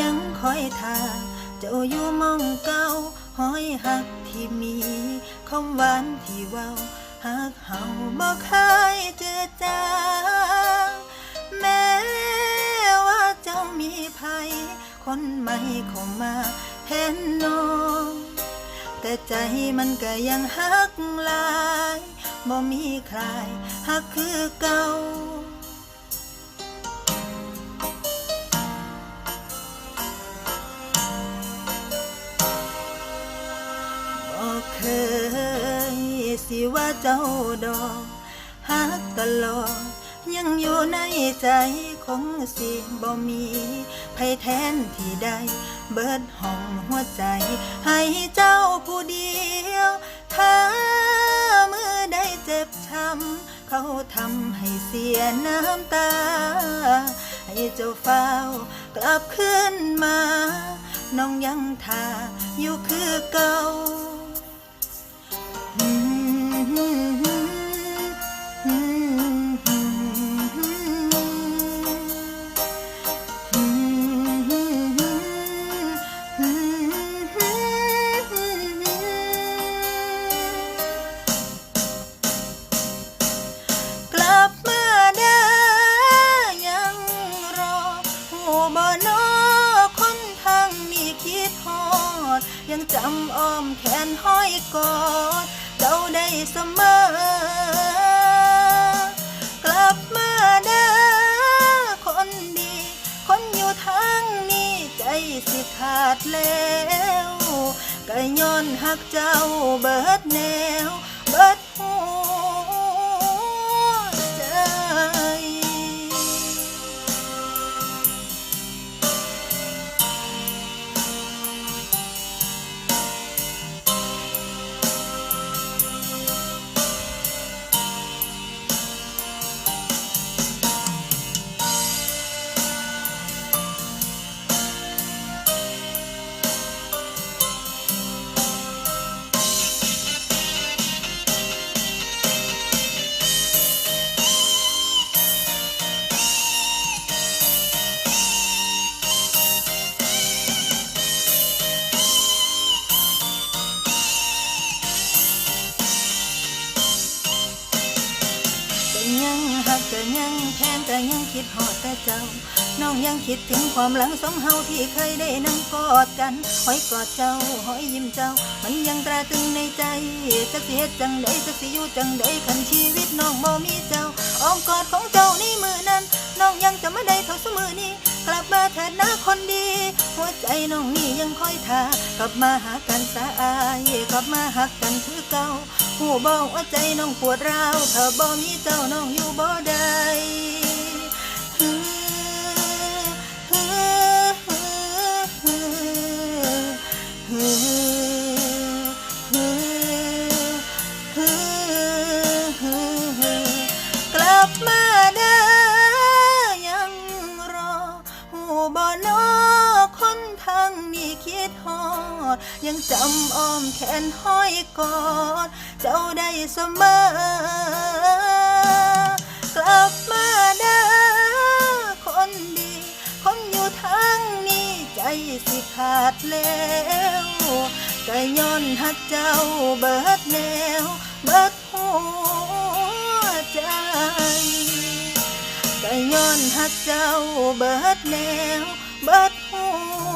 ยังคอยทาเจ้าอยู่มองเก่าห้อยหักที่มีคำหวานที่เว้าหักเฮาบ่เคยเจือจางแม้ว่าเจ้ามีภัย คนใหม่เข้ามาแทนน้องแต่ใจมันก็ยังหักหลายบ่มีใครหักคือเก่า เจ้าดอกหักตลอดยังอยู่ในใจคงสิบ่มีไผแทนที่ได้เบิดห้องหัวใจ ให้เจ้าผู้เดียว ถ้ามือได้เจ็บช้ำเขาทำให้เสียน้ำตา ให้เจ้าเฝ้ากลับขึ้นมา น้องยังท่าอยู่คือเก่า ด ยังจำอ้อมแขนห้อยกอดเจ้าได้เสมอ กลับมาได้คนดี คนอยู่ทางนี้ใจสิขาดแล้วก็ย้อนหักเจ้าเบิดแนว เบิดหัว ก็ยังแทนก็ยังคิดหอดแต่เจ้า น้องยังคิดถึงความหลังสองเฮาที่เคยได้นั่งกอดกันหอยกอดเจ้าหอยยิ้มเจ้า มันยังตราตรึงในใจจะเสียจังใดจะสิอยู่จังใดคันชีวิตน้องบ่มีเจ้าอ้อมกอดของเจ้าในมือนั้น น้องยังจะไม่ได้เท่าสมือนี้กลับมาเถิดนะคนดี หัวใจน้องนี่ยังคอยทากลับมาหากันสาอายกลับมาหักกันคือเก่าหูบอกว่าใจน้องปวดร้าวถ้าบ่มีเจ้าน้องอยู่ ด ยังจำอ้อมแขนห้อยกอด เจ้าได้เสมอ กลับมาได้คนดี คนอยู่ทางนี้ใจสิขาดแล้วก็ย้อนหักเจ้าเบิดแนว เบิดหัวใจก็ย้อนหักเจ้าเบิดแนว เบิดหัว